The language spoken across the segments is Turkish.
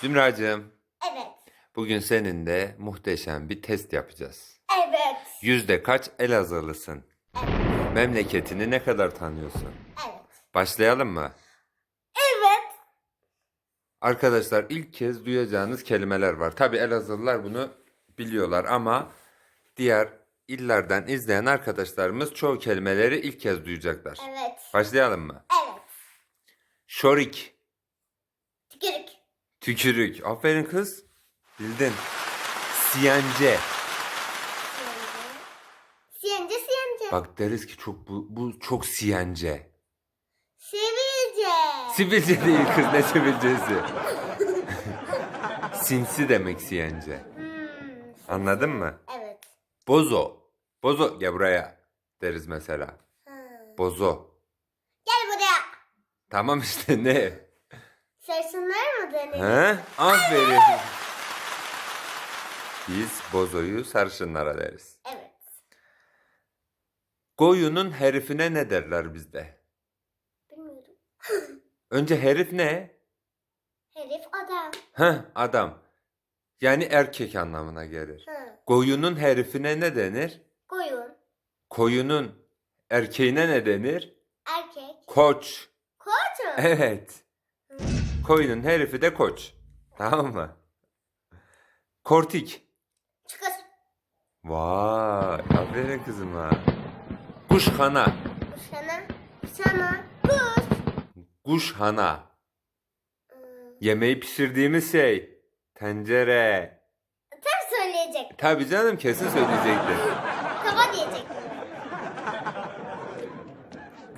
Zümracığım, Evet. bugün seninle muhteşem bir test yapacağız. Evet. Yüzde kaç Elazığlısın? Memleketini ne kadar tanıyorsun? Evet. Başlayalım mı? Evet. Arkadaşlar ilk kez duyacağınız kelimeler var. Tabi Elazığlılar bunu biliyorlar ama diğer illerden izleyen arkadaşlarımız çoğu kelimeleri ilk kez duyacaklar. Evet. Başlayalım mı? Evet. Şorik, Tükürük. Tükürük. Aferin kız. Bildin. Siyence. Siyence siyence. Bak deriz ki çok bu, bu çok siyence. Sivilce. Sivilce değil kız ne sivilcesi. Sinsi demek siyence. Hmm. Anladın mı? Evet. Bozo. Bozo gel buraya deriz mesela. Ha. Bozo. Gel buraya. Tamam işte ne? Sarışınlar mı dönüyor? He? Aferin. Biz bozoyu sarışınlara deriz. Evet. Koyunun herifine ne derler bizde? Bilmiyorum. Önce herif ne? Herif adam. Heh adam. Yani erkek anlamına gelir. Ha. Koyunun herifine ne denir? Koyun. Koyunun erkeğine ne denir? Erkek. Koç. Koç mu? Evet. Koyunun herifi de koç. Tamam mı? Kortik. Çıkış. Vay, aferin kızıma. Kuşhana. Kuşana. Kuşana. Kuş. Kuşhana. Hmm. Yemeği pişirdiğimiz şey. Tencere. Tam söyleyecek. Tabii canım kesin söyleyecekti. Kaba diyecek.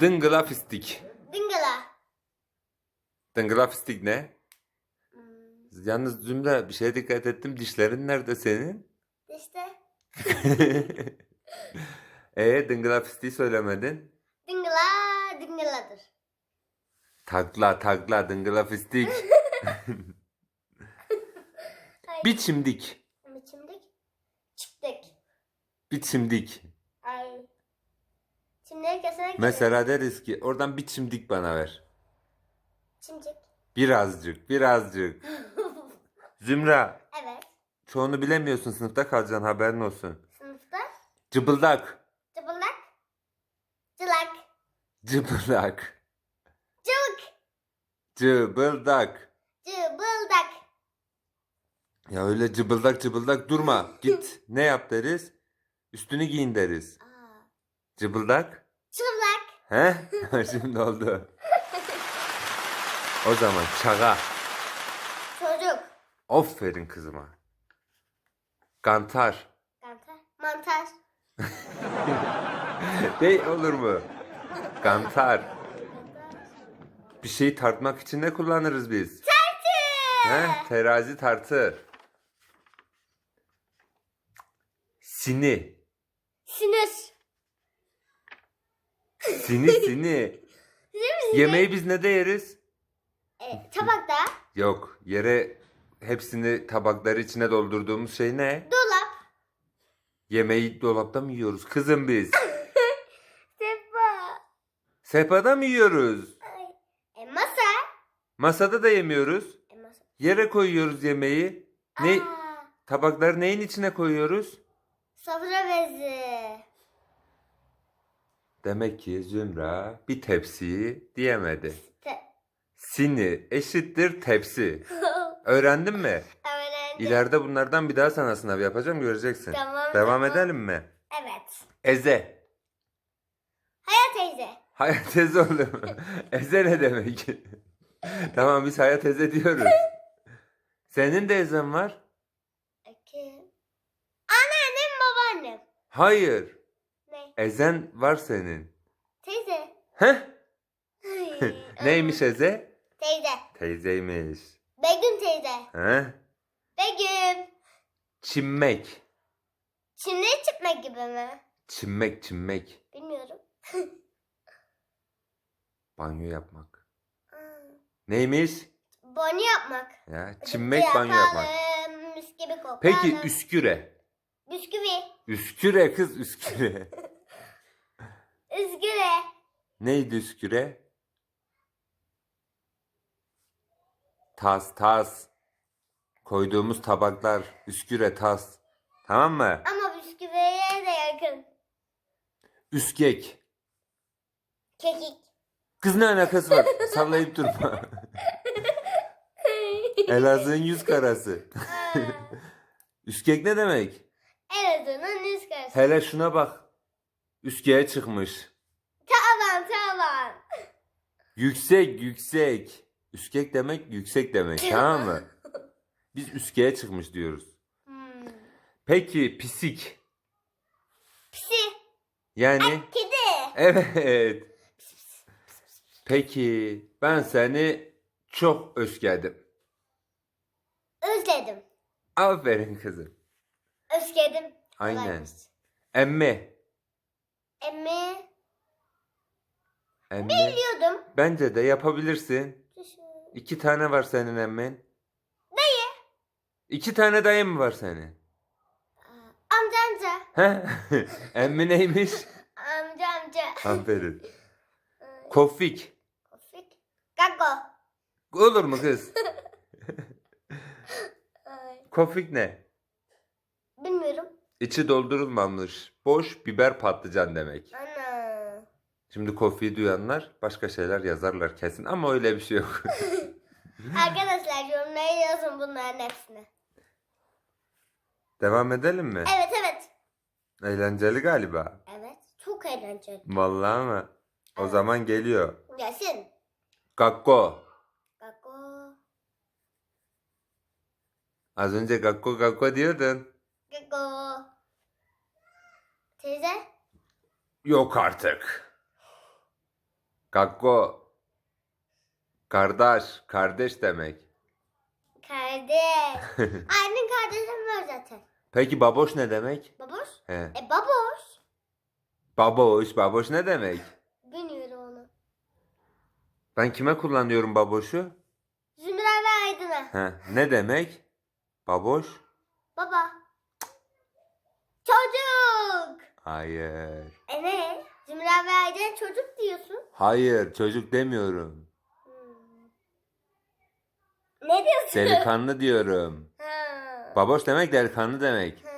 Dıngıla fistik. Dingala. Dıngıla fistik ne? Hmm. Yalnız Zümra bir şeye dikkat ettim. Dişlerin nerede senin? İşte. e dıngıla fistiği söylemedin. Dingala. Dingaladır. Takla takla dıngıla fistik. Hayır. Biçimdik. Biçimdik. Çıktık. Biçimdik. Ay. Şimdi keserek Mesela deriz ki oradan biçimdik bana ver. Çimcik. Birazcık, birazcık. Zümra, Evet. çoğunu bilemiyorsun sınıfta kalacaksın haberin olsun. Sınıfta. Cıbıldak, Cıbıldak. Cılak. cıbıldak, Cıvık. cıbıldak. Cıbıldak. Ya öyle cıbıldak cıbıldak durma. Git ne yap deriz? Üstünü giyin deriz. Aa. Cıbıldak. Çıplak. He? Şimdi oldu. O zaman çaga. Çocuk. Aferin kızıma. Kantar. Kantar. Mantar. Ne olur mu? Kantar. Bir şeyi tartmak için ne kullanırız biz? Tartı. He? Terazi tartı. Sini. Sinir. Sini sini. Yemeği biz ne de yeriz? E, tabakta. Yok. Yere hepsini tabakları içine doldurduğumuz şey ne? Dolap. Yemeği dolapta mı yiyoruz? Kızım biz. Sefa. Sehpada mı yiyoruz? E, masa. Masada da yemiyoruz. E, masa. Yere koyuyoruz yemeği. Ne? Aa, Tabakları neyin içine koyuyoruz? sofra bezi. Demek ki Zümra bir tepsiyi diyemedi. Sini eşittir tepsi. Öğrendin mi? Öğrendim. İleride bunlardan bir daha sana sınav yapacağım göreceksin. Tamam, Devam tamam. edelim mi? Evet. Eze. Hayat teyze. Hayat eze olur mu? Eze ne demek? tamam biz hayat eze diyoruz. Senin de ezen var. İki. Anneannem babaannem. Hayır. Ne? Ezen var senin. Teyze. Heh. Neymiş eze? Teyze. Teyzeymiş. Begüm teyze. Heh. Begüm. Çimmek. Şimdi çıkmak gibi mi? Çimmek çimmek. Bilmiyorum. Banyo yapmak. Neymiş? Banyo yapmak. Ya çimmek banyo yapmak. Mis gibi kokalım. Peki üsküre. Bisküvi. Üsküre kız üsküre. Üzgüre. Neydi üsküre? Tas tas. Koyduğumuz tabaklar, üsküre, tas. Tamam mı? Ama bisküviye de yakın. Üskek. Kekik. Kız ne alakası var? Sallayıp durma. Elazığ'ın yüz karası. Üskek ne demek? Elazığ'ın yüz karası. Hele şuna bak. Üskeye çıkmış. Tavan tavan. Yüksek yüksek. Üskek demek yüksek demek tamam mı? Biz üskeye çıkmış diyoruz. Hmm. Peki pisik. Pisi. Yani Kedi. evet. Peki ben seni çok özledim. Özledim. Aferin kızım. Özledim. Aynen. Kolaymış. Emme. Emmi. Emme. Biliyordum. Bence de yapabilirsin. İki tane var senin emmen. Dayı. İki tane dayın mı var senin? Amca amca. He? Emmi neymiş? Amca amca. Aferin. Kofik. Kofik. Gago. Olur mu kız? Kofik ne? Bilmiyorum. İçi doldurulmamış. Boş biber patlıcan demek. Ana. Şimdi kofiyi duyanlar başka şeyler yazarlar kesin ama öyle bir şey yok. Arkadaşlar yorumlara yazın bunların hepsini. Devam edelim mi? Evet evet. Eğlenceli galiba. Evet. Çok eğlenceli. Vallahi mı? O zaman geliyor. Gelsin. Gakko. Gago. Az önce gakko gakko diyordun. Gago. Teyze. Yok artık. Gakko. Kardeş, kardeş demek. Kardeş. Annenin kardeşim var zaten. Peki baboş ne demek? Baboş. He. E baboş. Baboş, baboş ne demek? Bilmiyorum onu. Ben kime kullanıyorum baboşu? Zümra ve Aydın'a. He. Ne demek? Baboş? Baba. Çocuk. Hayır. E ne? Zümra ve Aydın'a çocuk diyorsun. Hayır, çocuk demiyorum. Ne diyorsun? Delikanlı diyorum. Ha. Baboş demek delikanlı demek. Hmm.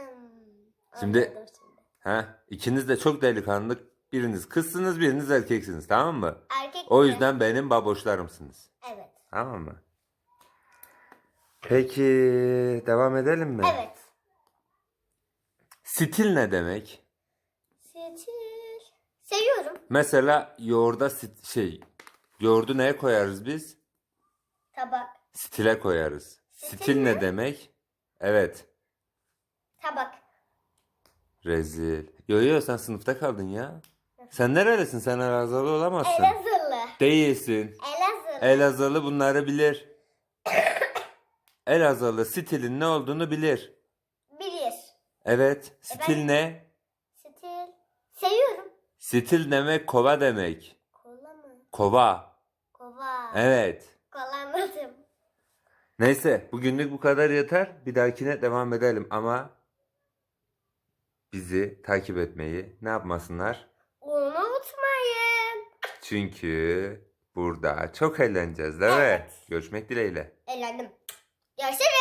Şimdi- Anladım şimdi. He. İkiniz de çok delikanlı. Biriniz kızsınız, biriniz erkeksiniz. Tamam mı? Erkek O mi? yüzden benim baboşlarımsınız. Evet. Tamam mı? Peki devam edelim mi? Evet. Stil ne demek? Seçil. Seviyorum. Mesela yoğurda sit- şey yoğurdu neye koyarız biz? Tabak. Stile koyarız. Stil Stil ne demek? Evet. Tabak. Rezil. Yo yo sen sınıfta kaldın ya. Sen nerelisin? Sen Elazığlı olamazsın. Elazığlı. Değilsin. Elazığlı. Elazığlı bunları bilir. Elazığlı stilin ne olduğunu bilir. Bilir. Evet. E ben- Stil ne? Stil. Seviyorum. Stil demek kova demek. Kola mı? Kova. Kova. Evet. Kolanmadım. Neyse bugünlük bu kadar yeter. Bir dahakine devam edelim ama bizi takip etmeyi ne yapmasınlar? Unutmayın. Çünkü burada çok eğleneceğiz değil mi? Evet. Görüşmek dileğiyle. Eğlendim. Görüşürüz.